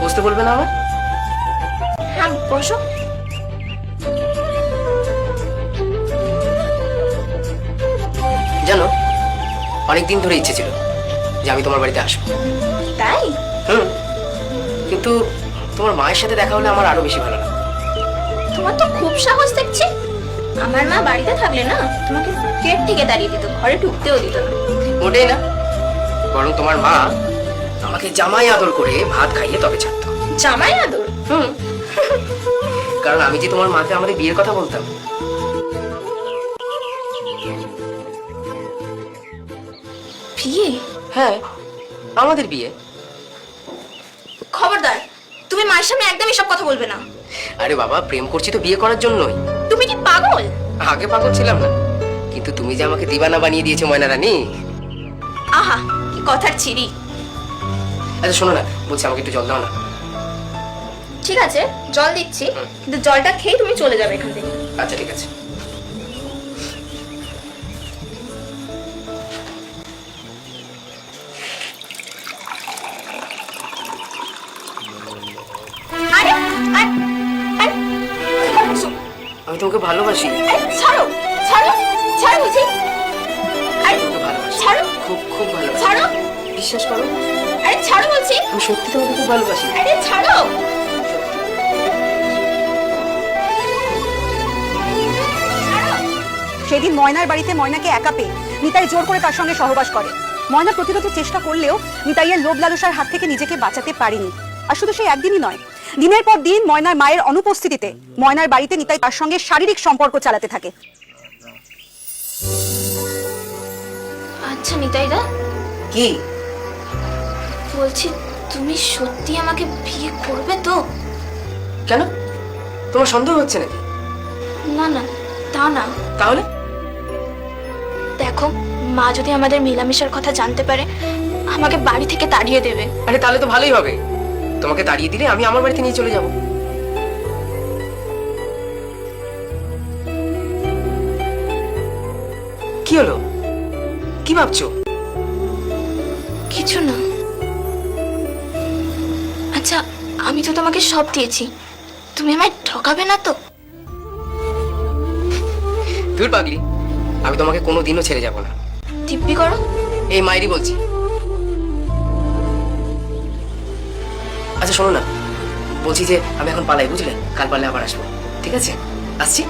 বসতে বলবে না আমার হ্যাঁ বসো। জানো অনেকদিন ধরে ইচ্ছে ছিল যে আমি তোমার বাড়িতে আসব। তাই? হুম। কিন্তু তোমার মায়ের সাথে দেখা হলে আমার আরও বেশি ভালো লাগে তোমার তো খুব সাহস দেখছি। আমার মা বাড়িতে থাকলে না তোমাকে গেট থেকে দাঁড়িয়ে দিত ঘরে ঢুকতেও দিত না। ওটাই না। বরং তোমার মা আমাকে জামাই আদর করে ভাত খাইয়ে তবে ছাড়তো। জামাই আদর? হুম। কারণ আমি যে তোমার মাকে আমাদের বিয়ের কথা বলতাম। বিয়ে? হ্যাঁ আমাদের বিয়ে। খবরদার তুমি মায়ের সামনে একদম এসব কথা বলবে না। আরে বাবা প্রেম করছি তো বিয়ে করার জন্যই। তুমি কি পাগল? আগে পাগল ছিলাম না। কিন্তু তুমি যে আমাকে দিবানা বানিয়ে দিয়েছ ময়না রানী। আহা কি কথার ছিরি। আচ্ছা শোনো না বলছি আমাকে একটু জল দাও না। ঠিক আছে জল দিচ্ছি কিন্তু জলটা খেয়ে তুমি চলে যাবে এখান থেকে। আচ্ছা ঠিক আছে? আমি তোমাকে ভালোবাসি। ছাড়ো ছাড়ো ছাড়ো ভালোবাসি। ছাড়ো। খুব খুব ভালোবাসি। ছাড়ো। বিশ্বাস করো। ছাড়ো বলছি। আমি সত্যি তোমাকে খুব ভালোবাসি। আরে ছাড়ো। সেদিন ময়নার বাড়িতে ময়নাকে একা পেয়ে নিতাই জোর করে তার সঙ্গে সহবাস করে। ময়না প্রতিরোধের চেষ্টা করলেও নিতাইয়ের লোভ লালসার হাত থেকে নিজেকে বাঁচাতে পারেনি। আর শুধু সেই একদিনই নয় দিনের পর দিন ময়নার মায়ের অনুপস্থিতিতে ময়নার বাড়িতে নিতাই তার সঙ্গে শারীরিক সম্পর্ক চালাতে থাকে। আচ্ছা নিতাইদা। কি? বলছি তুমি সত্যি আমাকে বিয়ে করবে তো? কেন? তোমার সন্দেহ হচ্ছে নাকি? না না তা না। তাহলে? দেখো মা যদি আমাদের মিলামিশার কথা জানতে পারে আমাকে বাড়ি থেকে তাড়িয়ে দেবে। আরে তাহলে তো ভালোই হবে। তোমাকে তাড়িয়ে দিলে আমি আমার বাড়িতে নিয়ে চলে যাব। কি হলো? কি ভাবছ? কিছু না। আচ্ছা আমি তো তোমাকে সব দিয়েছি। তুমি আমায় ঠকাবে না তো? দূর পাগলি আমি তোমাকে কোনো দিনও ছেড়ে যাব না। দিব্যি করো। এই মাইরি বলছি। আচ্ছা শোনো না। বলছি যে আমি এখন পালাই বুঝলে? কাল পালে আবার আসব। ঠিক আছে? আসছি?